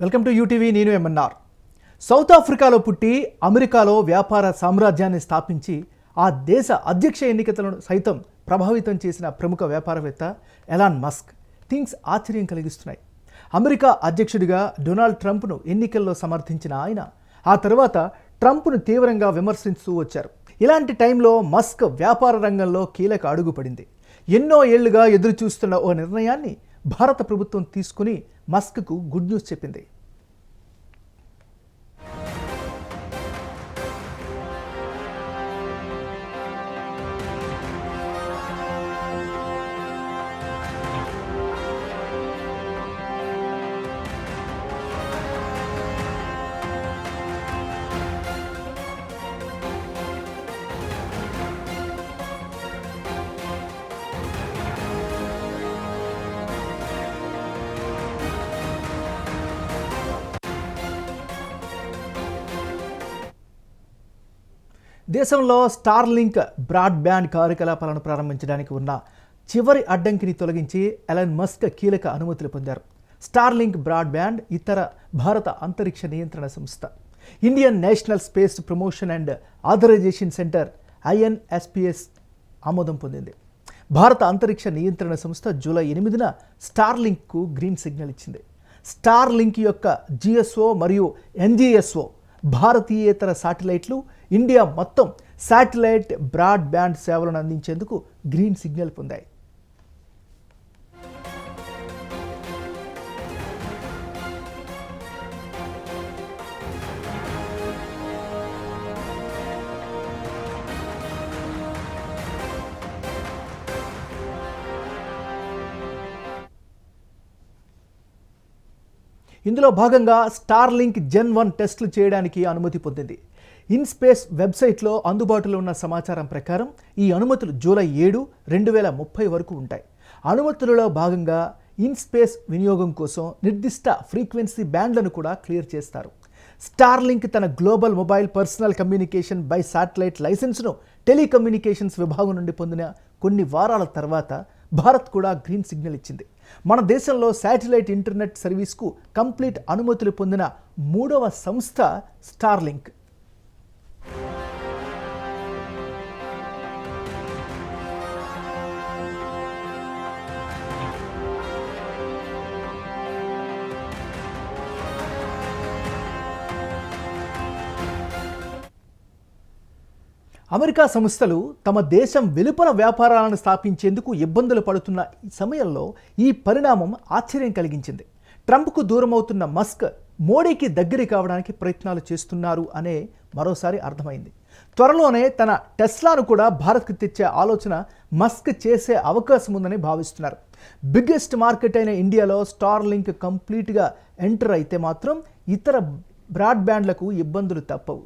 Welcome to UTV నేను MNR south ఆఫ్రికాలో పుట్టి అమెరికాలో వ్యాపార సామ్రాజ్యాన్ని స్థాపించి ఆ దేశ అధ్యక్ష ఎన్నికలను సైతం ప్రభావితం చేసిన ప్రముఖ వ్యాపారవేత్త ఎలాన్ మస్క్. థింగ్స్ ఆశ్చర్యం కలిగిస్తున్నాయి. అమెరికా అధ్యక్షుడిగా డొనాల్డ్ ట్రంప్ను ఎన్నికల్లో సమర్థించిన ఆయన ఆ తర్వాత ట్రంప్ను తీవ్రంగా విమర్శిస్తూ వచ్చారు. ఇలాంటి టైంలో మస్క్ వ్యాపార రంగంలో కీలక అడుగుపడింది ఎన్నో ఏళ్ళుగా ఎదురు చూస్తున్న ఓ నిర్ణయాన్ని భారత ప్రభుత్వం తీసుకుని మస్క్కు గుడ్ న్యూస్ చెప్పింది. దేశంలో స్టార్లింక్ బ్రాడ్బ్యాండ్ కార్యకలాపాలను ప్రారంభించడానికి ఉన్న చివరి అడ్డంకిని తొలగించి ఎలన్ మస్క్ కీలక అనుమతులు పొందారు. స్టార్లింక్ బ్రాడ్బ్యాండ్ ఇతర భారత అంతరిక్ష నియంత్రణ సంస్థ. Indian National Space Promotion and Authorisation Centre INSPS ఆమోదం పొందింది. భారత అంతరిక్ష నియంత్రణ సంస్థ జూలై ఎనిమిదిన స్టార్లింక్కు గ్రీన్ సిగ్నల్ ఇచ్చింది. స్టార్లింక్ యొక్క జిఎస్ఓ మరియు ఎన్జిఎస్ఓ భారతీయేతర శాటిలైట్లు ఇండియా మొత్తం శాటిలైట్ బ్రాడ్బ్యాండ్ సేవలను అందించేందుకు గ్రీన్ సిగ్నల్ పొందాయి. ఇందులో భాగంగా స్టార్లింక్ జెన్ వన్ టెస్టులు చేయడానికి అనుమతి పొందింది. ఇన్స్పేస్ వెబ్సైట్లో అందుబాటులో ఉన్న సమాచారం ప్రకారం ఈ అనుమతులు జూలై ఏడు రెండు వేల ముప్పై వరకు ఉంటాయి. అనుమతులలో భాగంగా ఇన్స్పేస్ వినియోగం కోసం నిర్దిష్ట ఫ్రీక్వెన్సీ బ్యాండ్లను కూడా క్లియర్ చేస్తారు. స్టార్లింక్ తన global mobile personal communication by satellite లైసెన్స్ను telecommunications విభాగం నుండి పొందిన కొన్ని వారాల తర్వాత భారత్ కూడా గ్రీన్ సిగ్నల్ ఇచ్చింది. మన దేశంలో శాటిలైట్ ఇంటర్నెట్ సర్వీస్కు కంప్లీట్ అనుమతులు పొందిన మూడవ సంస్థ స్టార్లింక్. అమెరికా సంస్థలు తమ దేశం వెలుపల వ్యాపారాలను స్థాపించేందుకు ఇబ్బందులు పడుతున్న ఈ సమయంలో ఈ పరిణామం ఆశ్చర్యం కలిగించింది. ట్రంప్కు దూరమవుతున్న మస్క్ మోడీకి దగ్గరి కావడానికి ప్రయత్నాలు చేస్తున్నారు అనే మరోసారి అర్థమైంది. త్వరలోనే తన టెస్లాను కూడా భారత్కు తెచ్చే ఆలోచన మస్క్ చేసే అవకాశం ఉందని భావిస్తున్నారు. బిగ్గెస్ట్ మార్కెట్ అయిన ఇండియాలో స్టార్ లింక్ కంప్లీట్గా ఎంటర్ అయితే మాత్రం ఇతర బ్రాడ్బ్యాండ్లకు ఇబ్బందులు తప్పవు.